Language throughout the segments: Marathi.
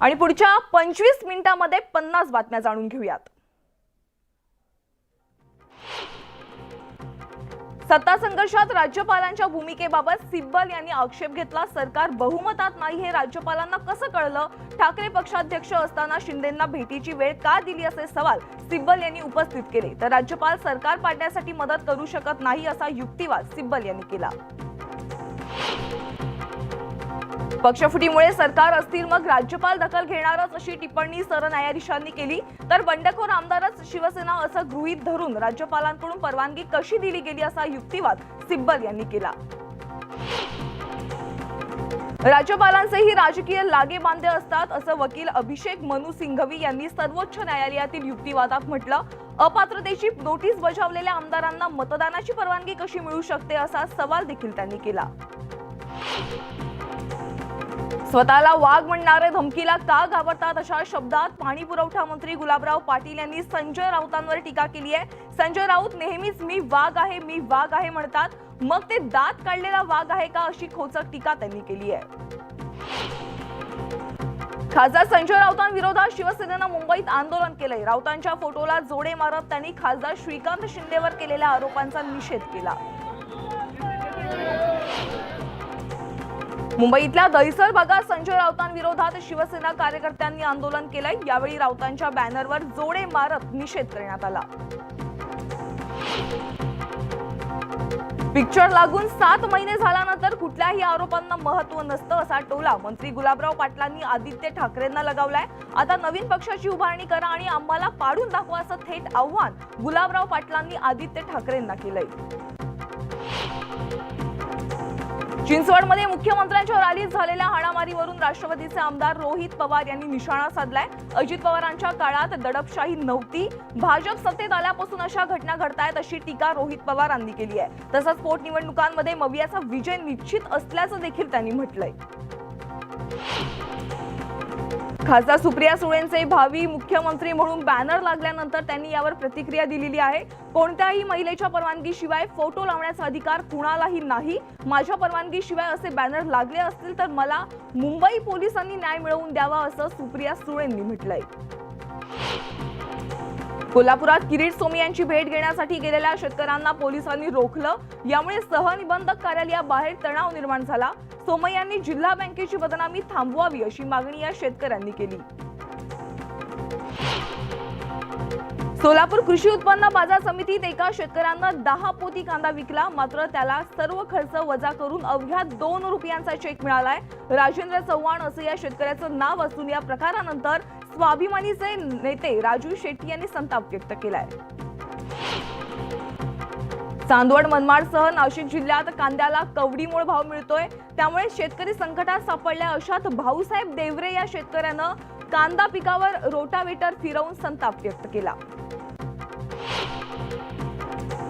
आणि पुढच्या पंचवीस मिनिटांमध्ये पन्नास बातम्या जाणून घेऊयात. सत्ता संघर्षात राज्यपालांच्या भूमिकेबाबत सिब्बल यांनी आक्षेप घेतला. सरकार बहुमतात नाही हे राज्यपालांना कसं कळलं? ठाकरे पक्षाध्यक्ष असताना शिंदेंना भेटीची वेळ का दिली असे सवाल सिब्बल यांनी उपस्थित केले. तर राज्यपाल सरकार पाडण्यासाठी मदत करू शकत नाही असा युक्तिवाद सिब्बल यांनी केला. पक्षफुटीमुळे सरकार असतील मग राज्यपाल दखल घेणारच अशी टिप्पणी सरन्यायाधीशांनी केली. तर बंडखोर आमदारच शिवसेना असं गृहीत धरून राज्यपालांकडून परवानगी कशी दिली गेली असा युक्तिवाद सिब्बल यांनी केला. राज्यपालांचेही राजकीय लागे बांधे असतात असं वकील अभिषेक मनु सिंघवी यांनी सर्वोच्च न्यायालयातील युक्तिवादात म्हटलं. अपात्रतेची नोटीस बजावलेल्या आमदारांना मतदानाची परवानगी कशी मिळू शकते असा सवाल देखील त्यांनी केला. स्वतःला वाघ म्हणणारे धमकीला का घाबरतात अशा शब्दात पाणी पुरवठा मंत्री गुलाबराव पाटील यांनी संजय राऊतांवर टीका केली आहे. संजय राऊत नेहमीच मी वाघ आहे मी वाघ आहे म्हणतात. मग ते दात काढलेला वाघ आहे का अशी खोचक टीका त्यांनी केली आहे. खासदार संजय राऊतांविरोधात शिवसेनेनं मुंबईत आंदोलन केलंय. राऊतांच्या फोटोला जोडे मारत त्यांनी खासदार श्रीकांत शिंदेवर केलेल्या आरोपांचा निषेध केला. मुंबईतल्या दहिसर भागात संजय राऊतांविरोधात शिवसेना कार्यकर्त्यांनी आंदोलन केलंय. यावेळी राऊतांच्या बॅनरवर जोडे मारत निषेध करण्यात आला. पिक्चर लागून सात महिने झाल्यानंतर कुठल्याही आरोपांना महत्त्व नसतं असा टोला मंत्री गुलाबराव पाटलांनी आदित्य ठाकरेंना लगावलाय. आता नवीन पक्षाची उभारणी करा आणि आम्हाला पाडून दाखवा असं थेट आव्हान गुलाबराव पाटलांनी आदित्य ठाकरेंना केलंय. चिंचवडमध्ये मुख्यमंत्र्यांच्या रॅलीत झालेल्या हाणामारीवरून राष्ट्रवादीचे आमदार रोहित पवार यांनी निशाणा साधलाय. अजित पवारांच्या काळात दडपशाही नव्हती. भाजप सत्तेत आल्यापासून अशा घटना घडतायत अशी टीका रोहित पवारांनी केली आहे. तसंच पोटनिवडणुकांमध्ये मवियाचा विजय निश्चित असल्याचं देखील त्यांनी म्हटलंय. खासदार सुप्रिया सुळेंचे भावी मुख्यमंत्री म्हणून बॅनर लागल्यानंतर त्यांनी यावर प्रतिक्रिया दिलेली आहे. कोणत्याही महिलेच्या परवानगीशिवाय फोटो लावण्याचा अधिकार कुणालाही नाही. माझ्या परवानगीशिवाय असे बॅनर लागले असतील तर मला मुंबई पोलिसांनी न्याय मिळवून द्यावा असं सुप्रिया सुळेंनी म्हटलंय. कोल्हापुरात किरीट सोमी यांची भेट घेण्यासाठी गेलेल्या शेतकऱ्यांना पोलिसांनी रोखलं. यामुळे सहनिबंधक कार्यालयाबाहेर तणाव निर्माण झाला. सोमय्यांनी जिल्हा बँकेची बदनामी थांबवावी अशी मागणी या शेतकऱ्यांनी केली. सोलापूर कृषी उत्पन्न बाजार समितीत एका शेतकऱ्यानं दहा पोती कांदा विकला. मात्र त्याला सर्व खर्च वजा करून अवघ्या दोन रुपयांचा चेक मिळालाय. राजेंद्र चव्हाण असं या शेतकऱ्याचं नाव असून या प्रकारानंतर स्वाभिमानीचे नेते राजू शेट्टी यांनी संताप व्यक्त केलाय. चांदवड मनमाडसह नाशिक जिल्ह्यात कांद्याला कवडीमोळ भाव मिळतोय. त्यामुळे शेतकरी संकटात सापडल्या अशात भाऊसाहेब देवरे या शेतकऱ्यानं कांदा पिकावर रोटावेटर फिरवून संताप व्यक्त केला.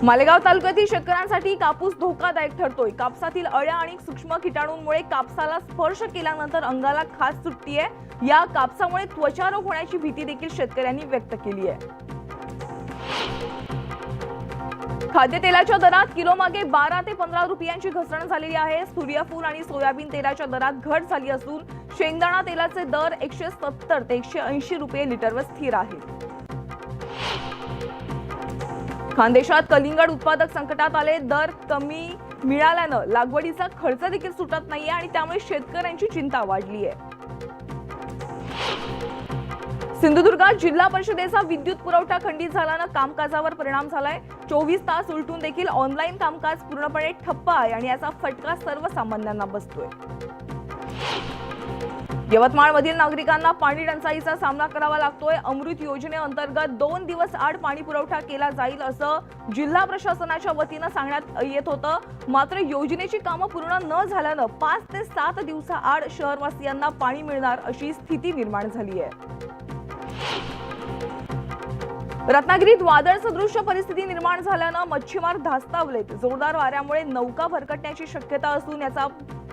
मालेगाव तालुक्यातील शेतकऱ्यांसाठी कापूस धोकादायक ठरतोय. कापसातील अळ्या आणि सूक्ष्म किटाणूंमुळे कापसाला स्पर्श केल्यानंतर अंगाला खास सुटतीये. या कापसामुळे त्वचारोग होण्याची भीती देखील शेतकऱ्यांनी व्यक्त केली आहे. खाद्यतेलाच्या दरात किलोमागे बारा ते पंधरा रुपयांची घसरण झालेली आहे. सूर्यफूल आणि सोयाबीन तेलाच्या दरात घट झाली असून शेंगदाणा तेलाचे दर एकशे सत्तर ते एकशे ऐंशी रुपये लिटरवर स्थिर आहेत खानदेशात कलिंगड उत्पादक संकटात आले. दर कमी मिळाल्यानं लागवडीचा खर्च देखील सुटत नाहीये आणि त्यामुळे शेतकऱ्यांची चिंता वाढली आहे सिंधुदुर्गात जिल्हा परिषदेचा विद्युत पुरवठा खंडित झाल्यानं कामकाजावर परिणाम झालाय. चोवीस तास उलटून देखील ऑनलाईन कामकाज पूर्णपणे ठप्प आहे आणि याचा फटका सर्वसामान्यांना बसतोय. यवतमाळमधील नागरिकांना पाणी टंचाईचा सामना करावा लागतोय. अमृत योजनेअंतर्गत दोन दिवस आड पाणी पुरवठा केला जाईल असं जिल्हा प्रशासनाच्या वतीनं सांगण्यात येत होतं. मात्र योजनेची कामं पूर्ण न झाल्यानं पाच ते सात दिवसाआड शहरवासियांना पाणी मिळणार अशी स्थिती निर्माण झाली आहे. रत्नागिरीत वादळ सदृश्य परिस्थिती निर्माण झाल्यानं मच्छीमार धास्तावलेत. जोरदार वाऱ्यामुळे नौका भरकटण्याची शक्यता असून याचा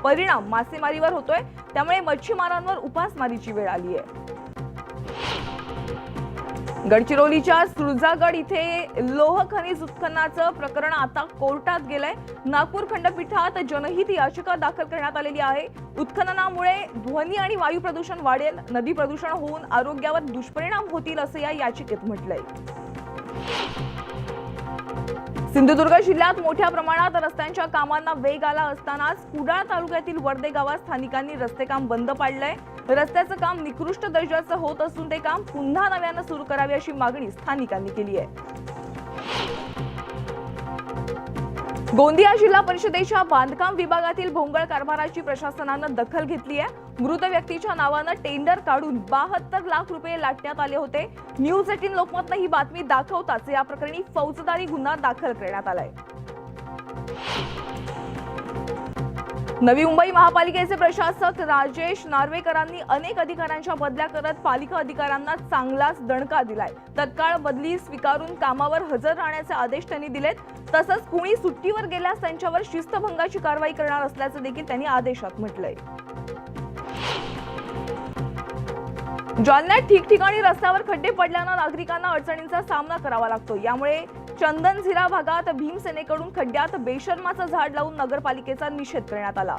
परिणाम मासेमारीवर होतोय त्यामुळे मच्छीमारांवर उपासमारीची वेळ आली आहे. गडचिरोलीच्या सुरजागड इथे लोह खनिज उत्खननाचं प्रकरण आता कोर्टात गेलंय. नागपूर खंडपीठात जनहित याचिका दाखल करण्यात आलेली आहे. उत्खननामुळे ध्वनी आणि वायू प्रदूषण वाढेल नदी प्रदूषण होऊन आरोग्यावर दुष्परिणाम होतील असं या याचिकेत म्हटलंय. सिंधुदुर्ग जिल्ह्यात मोठ्या प्रमाणात रस्त्यांच्या कामांना वेग आला असतानाच कुडाळ तालुक्यातील वर्दे गावात स्थानिकांनी रस्ते काम बंद पाडलंय. रस्त्याचं काम निकृष्ट दर्जाचं होत असून ते काम पुन्हा नव्यानं सुरू करावे अशी मागणी स्थानिकांनी केली आहे. गोंदिया जिल्हा परिषदेच्या बांधकाम विभागातील भोंगळ कारभाराची प्रशासनानं दखल घेतली आहे मृत व्यक्तीच्या नावानं टेंडर काढून बहात्तर लाख रुपये लाटण्यात आले होते. न्यूज एटीन लोकमतनं ही बातमी दाखवताच या प्रकरणी फौजदारी गुन्हा दाखल करण्यात आलाय. नवी मुंबई महापालिकेचे प्रशासक राजेश नार्वेकरांनी अनेक अधिकाऱ्यांच्या बदल्या करत पालिका अधिकाऱ्यांना चांगलाच दणका दिलाय. तत्काळ बदली स्वीकारून कामावर हजर राहण्याचे आदेश त्यांनी दिलेत. तसंच कुणी सुट्टीवर गेल्यास त्यांच्यावर शिस्तभंगाची कारवाई करणार असल्याचं देखील त्यांनी आदेशात म्हटलंय. जालन्यात ठिकठिकाणी रस्त्यावर खड्डे पडल्यानं नागरिकांना अडचणींचा सामना करावा लागतो. यामुळे चंदन झिरा भागात भीमसेनेकडून खड्ड्यात बेशर्माचं झाड लावून नगरपालिकेचा निषेध करण्यात आला.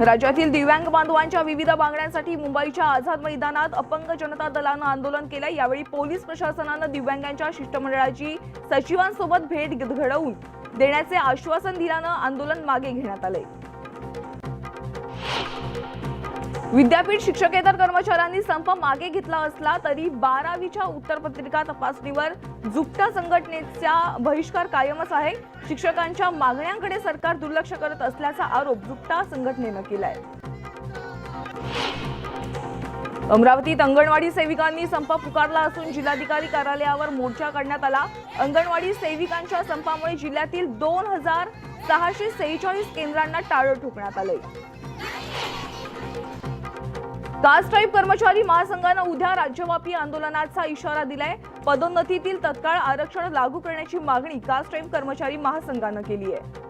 राज्यातील दिव्यांग बांधवांच्या विविध मागण्यांसाठी मुंबईच्या आझाद मैदानात अपंग जनता दलानं आंदोलन केलं. यावेळी पोलीस प्रशासनानं दिव्यांगांच्या शिष्टमंडळाची सचिवांसोबत भेट घडवून देण्याचे आश्वासन दिल्यानं आंदोलन मागे घेण्यात आले विद्यापीठ शिक्षकेतर कर्मचाऱ्यांनी संप मागे घेतला असला तरी बारावीच्या उत्तरपत्रिका तपासणीवर जुकटा संघटनेचा बहिष्कार कायमच आहे. शिक्षकांच्या मागण्यांकडे सरकार दुर्लक्ष करत असल्याचा आरोप जुकटा संघटनेनं केलाय. अमरावतीत अंगणवाडी सेविकांनी संप पुकारला असून जिल्हाधिकारी कार्यालयावर मोर्चा काढण्यात आला. अंगणवाडी सेविकांच्या संपामुळे जिल्ह्यातील दोन हजार सहाशे सेहेचाळीस केंद्रांना टाळं ठोकण्यात आलंय. कास्ट टाईप कर्मचारी महासंघानं उद्या राज्यव्यापी आंदोलनाचा इशारा दिलाय. पदोन्नतीतील तत्काळ आरक्षण लागू करण्याची मागणी कास्ट टाईप कर्मचारी महासंघानं केली आहे.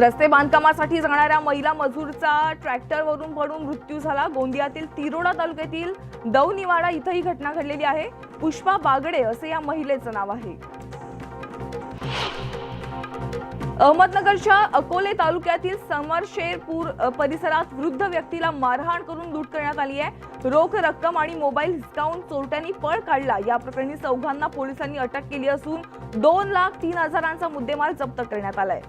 रस्ते बांधकामासाठी जाणाऱ्या महिला मजूरचा ट्रॅक्टरवरून पडून मृत्यू झाला. गोंदियातील तिरोडा तालुक्यातील दौनिवाडा इथं ही घटना घडलेली आहे. पुष्पा बागडे असे या महिलेचं नाव आहे. अहमदनगरच्या अकोले तालुक्यातील समरशेरपूर परिसरात वृद्ध व्यक्तीला मारहाण करून लूट करण्यात आली आहे. रोख रक्कम आणि मोबाईल हिसकावून चोरट्यांनी पळ काढला. या प्रकरणी चौघांना पोलिसांनी अटक केली असून दोन लाख तीन हजारांचा मुद्देमाल जप्त करण्यात आलाय.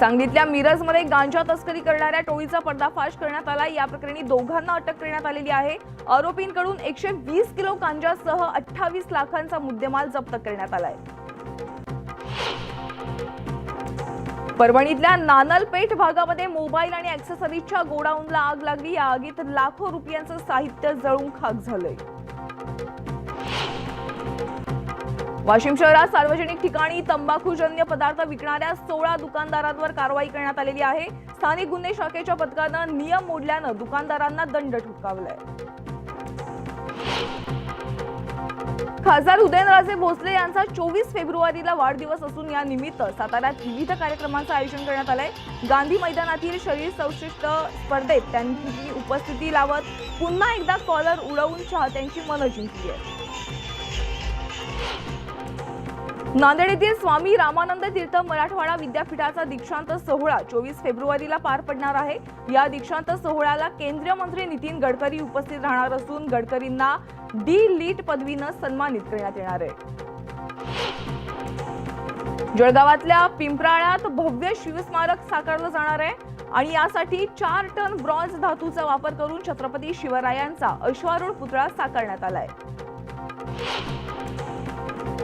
सांगलीतल्या मिरजमध्ये गांजा तस्करी करणाऱ्या टोळीचा पर्दाफाश करण्यात आला या प्रकरणी दोघांना अटक करण्यात आलेली आहे. आरोपींकडून एकशे वीस किलो गांजासह अठ्ठावीस लाखांचा मुद्देमाल जप्त करण्यात आलाय. परभणीतल्या नानलपेठ भागामध्ये मोबाईल आणि ऍक्सेसरीजच्या गोडाऊनला आग लागली. या आगीत लाखो रुपयांचं साहित्य जळून खाक झालंय. वाशिम शहरात सार्वजनिक ठिकाणी तंबाखूजन्य पदार्थ विकणाऱ्या सोळा दुकानदारांवर कारवाई करण्यात आलेली आहे. स्थानिक गुन्हे शाखेच्या पथकानं नियम मोडल्यानं दुकानदारांना दंड ठोठावलाय खासदार उदयनराजे भोसले यांचा चोवीस फेब्रुवारीला वाढदिवस असून या निमित्त साताऱ्यात विविध कार्यक्रमांचं आयोजन करण्यात आलंय. गांधी मैदानातील शरीर सौशिष्ट स्पर्धेत त्यांची उपस्थिती लावत पुन्हा एकदा कॉलर उडवून चाहत्यांची मनं जिंकली आहे नांदेड येथील स्वामी रामानंद तीर्थ मराठवाडा विद्यापीठाचा दीक्षांत सोहळा चोवीस फेब्रुवारीला पार पडणार आहे. या दीक्षांत सोहळ्याला केंद्रीय मंत्री नितीन गडकरी उपस्थित राहणार असून गडकरींना डी लीट पदवीनं सन्मानित करण्यात येणार आहे. जळगावातल्या पिंपराळ्यात भव्य शिवस्मारक साकारलं जाणार आहे आणि यासाठी चार टन ब्रॉन्झ धातूचा वापर करून छत्रपती शिवरायांचा अश्वारूढ पुतळा साकारण्यात आलाय.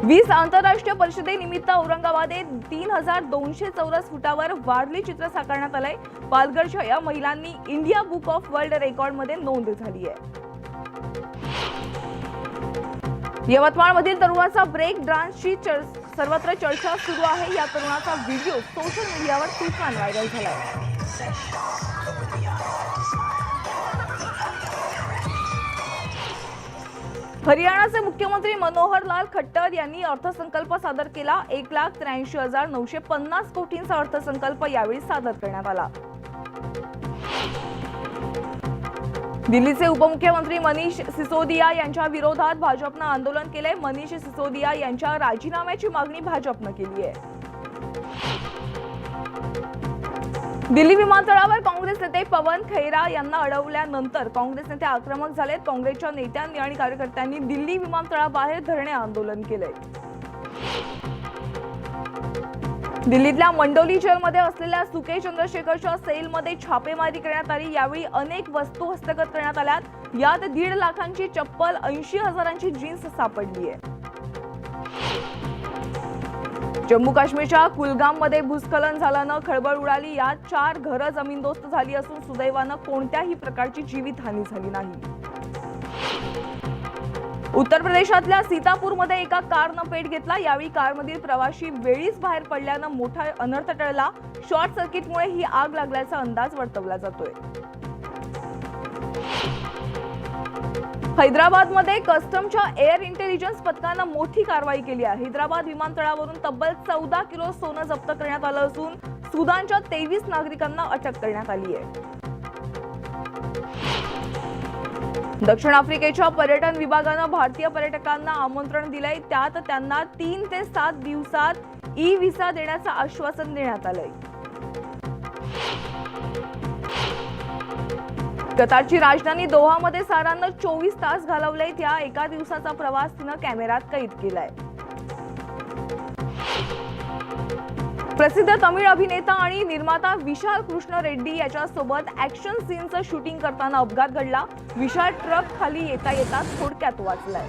वीस आंतरराष्ट्रीय परिषदेनिमित्त औरंगाबादेत तीन हजार दोनशे चौरस फुटावर वारली चित्र साकारण्यात आलंय. पालघरच्या या महिलांनी इंडिया बुक ऑफ वर्ल्ड रेकॉर्डमध्ये नोंद झाली आहे. यवतमाळमधील तरुणाचा ब्रेक डान्सची चर- सर्वत्र चर्चा सुरू आहे. या तरुणाचा व्हिडिओ सोशल मीडियावर तुफान व्हायरल झाला हरियाणाचे मुख्यमंत्री मनोहर लाल खट्टर यांनी अर्थसंकल्प सादर केला. एक लाख त्र्याऐंशी हजार नऊशे पन्नास कोटींचा अर्थसंकल्प यावेळी सादर करण्यात आला. दिल्लीचे उपमुख्यमंत्री मनीष सिसोदिया यांच्या विरोधात भाजपनं आंदोलन केलंय. मनीष सिसोदिया यांच्या राजीनाम्याची मागणी भाजपनं केली आहे. दिल्ली विमानतळावर काँग्रेस नेते पवन खैरा यांना अडवल्यानंतर काँग्रेस नेते आक्रमक झालेत. काँग्रेसच्या नेत्यांनी आणि कार्यकर्त्यांनी दिल्ली विमानतळाबाहेर धरणे आंदोलन केलंय. दिल्लीतल्या मंडोली जेलमध्ये असलेल्या सुके चंद्रशेखरच्या सेलमध्ये छापेमारी करण्यात आली. यावेळी अनेक वस्तू हस्तगत करण्यात आल्यात. यात दीड लाखांची चप्पल ऐंशी हजारांची जीन्स सापडली आहे जम्मू काश्मीरच्या कुलगाममध्ये भूस्खलन झाल्यानं खळबळ उडाली. यात चार घरं जमीनदोस्त झाली असून सुदैवानं कोणत्याही प्रकारची जीवितहानी झाली नाही. उत्तर प्रदेशातल्या सीतापूरमध्ये एका कारनं पेट घेतला. यावेळी कारमधील प्रवाशी वेळीच बाहेर पडल्यानं मोठा अनर्थ टळला. शॉर्ट सर्किटमुळे ही आग लागल्याचा अंदाज वर्तवला जातोय. हैदराबादमध्ये कस्टमच्या एअर इंटेलिजन्स पथकानं मोठी कारवाई केली आहे. हैदराबाद विमानतळावरून तब्बल चौदा किलो सोनं जप्त करण्यात आलं असून सुदानच्या तेवीस नागरिकांना अटक करण्यात आली आहे. दक्षिण आफ्रिकेच्या पर्यटन विभागानं भारतीय पर्यटकांना आमंत्रण दिलंय. त्यात त्यांना तीन ते सात दिवसात ई व्हिसा देण्याचं आश्वासन देण्यात आलंय. कतारची राजधानी दोहामध्ये सारानं चोवीस तास घालवले त्या एका दिवसाचा प्रवास तिनं कॅमेऱ्यात कैद केलाय. प्रसिद्ध तमिळ अभिनेता आणि निर्माता विशाल कृष्ण रेड्डी याच्यासोबत ऍक्शन सीनचं शूटिंग करताना अपघात घडला. विशाल ट्रक खाली येता येता थोडक्यात वाचलाय.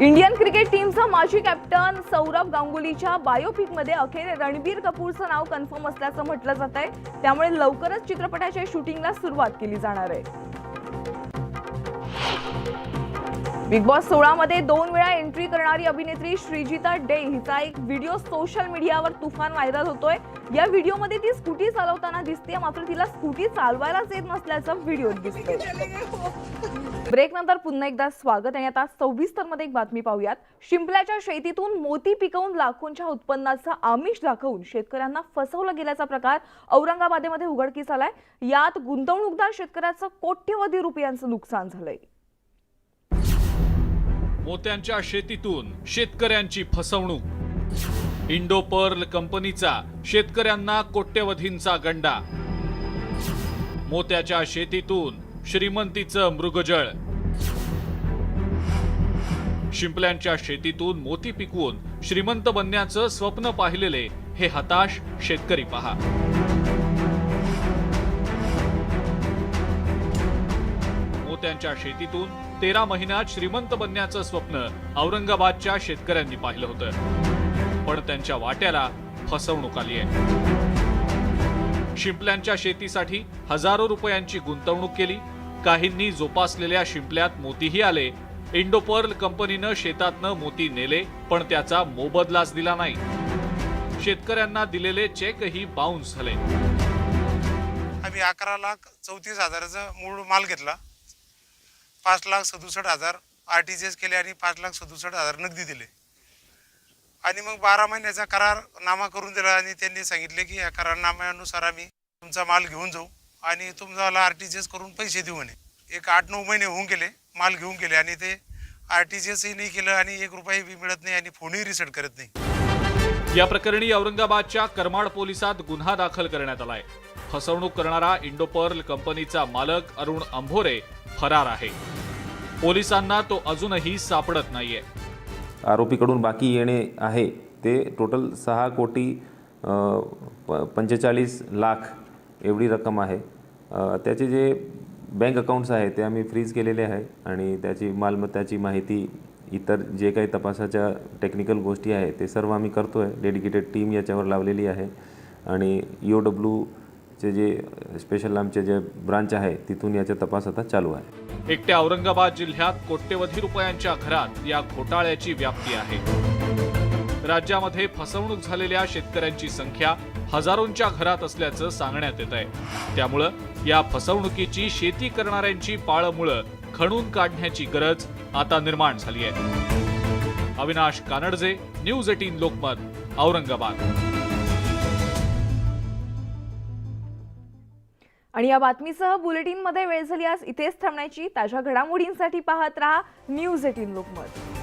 इंडियन क्रिकेट टीमचा माजी कॅप्टन सौरभ गांगुलीच्या बायोपिकमध्ये अखेर रणबीर कपूरचं नाव कन्फर्म असल्याचं म्हटलं जात आहे त्यामुळे लवकरच चित्रपटाच्या शूटिंगला सुरुवात केली जाणार आहे. बिग बॉस सोळा मध्ये दोन वेळा एंट्री करणारी अभिनेत्री श्रीजिता डे हिचा एक व्हिडिओ सोशल मीडियावर तुफान व्हायरल होतोय. या व्हिडिओमध्ये ती स्कूटी चालवताना दिसते मात्र तिला स्कूटी चालवायलाच येत नसल्याचं व्हिडिओ दिसतोय. ब्रेक नंतर पुन्हा एकदा स्वागत आणि आता सव्वीस्तरमध्ये एक बातमी पाहूयात. शिंपल्याच्या शेतीतून मोती पिकवून लाखोंच्या उत्पन्नाचं आमिष दाखवून शेतकऱ्यांना फसवलं गेल्याचा प्रकार औरंगाबादेमध्ये उघडकीस आलाय. यात गुंतवणूकदार शेतकऱ्याचं कोट्यवधी रुपयांचं नुकसान झालंय. मोत्यांच्या शेतीतून शेतकऱ्यांची फसवणूक. इंडोपर्ल कंपनीचा शेतकऱ्यांना कोट्यवधींचा गंडा. मोत्याच्या शेतीतून श्रीमंतीचं मृगजळ. शिंपल्यांच्या शेतीतून मोती पिकवून श्रीमंत बनण्याचं स्वप्न पाहिलेले हे हताश शेतकरी पहा. मोत्यांच्या शेतीतून तेरा महिन्यात श्रीमंत बनण्याचं स्वप्न औरंगाबादच्या शेतकऱ्यांनी पाहिलं होतं. पण त्यांच्या वाट्याला फसवणूक आली आहे. शिंपल्यांच्या शेतीसाठी हजारो रुपयांची गुंतवणूक केली. काहींनी जोपासलेल्या शिंपल्यात मोतीही आले. इंडोपर्ल कंपनीनं शेतातनं मोती नेले पण त्याचा मोबदलाच दिला नाही. शेतकऱ्यांना दिलेले चेकही बाउन्स झाले. आम्ही अकरा लाख चौतीस हजाराचा मूळ माल घेतला. पाच लाख सदुसष्ट हजार आर टी जी एस केले आणि पाच लाख सदुसष्ट हजार नगदी दिले. आणि मग बारा महिन्याचा करार नामा करून दिला आणि त्यांनी सांगितले की या करारनाम्यानुसार आम्ही तुमचा माल घेऊन जाऊ आणि तुम्हाला आर टी जी एस करून पैसे देऊ म्हणे. एक आठ नऊ महिने होऊन गेले माल घेऊन गेले आणि ते आर टी जी एसही नाही केलं आणि एक रुपयाही बी मिळत नाही आणि फोनही रिसेट करत नाही. या प्रकरणी औरंगाबादच्या करमाड पोलिसात गुन्हा दाखल करण्यात आलाय. फसवणूक करणारा इंडोपर्ल कंपनीचा मालक अरुण अंभोरे फरार आहे. पोलिसांना तो अजूनही सापडत नाहीये. आरोपीकडून बाकी येणे आहे. ते टोटल सहा कोटी प- पंचेचाळीस लाख एवढी रक्कम आहे. त्याचे जे बँक अकाउंट्स आहे ते आम्ही फ्रीज केलेले आहे आणि त्याची मालमत्ताची माहिती इतर जे काही तपासाच्या टेक्निकल गोष्टी आहे ते सर्व आम्ही करतो आहे डेडिकेटेड टीम याच्यावर लावलेली आहे. आणि ई ओ डब्ल्यूचे जे स्पेशल आमचे जे ब्रांच आहे तिथून याचा तपास आता चालू आहे. एकट्या औरंगाबाद जिल्ह्यात कोट्यवधी रुपयांच्या घरात या घोटाळ्याची व्याप्ती आहे. राज्यामध्ये फसवणूक झालेल्या शेतकऱ्यांची संख्या हजारोंच्या घरात असल्याचं सांगण्यात येत आहे त्यामुळं या फसवणुकीची शेती करणाऱ्यांची पाळमुळं खणून काढण्याची गरज आता निर्माण झाली आहे. Avinash Kanadje news eighteen Lokmat Aurangabad. आणि या बातमीसह बुलेटिनमध्ये वेळ झाली आज इथेच थांबण्याची. ताज्या घडामोडींसाठी पाहत रहा न्यूज एटीन लोकमत.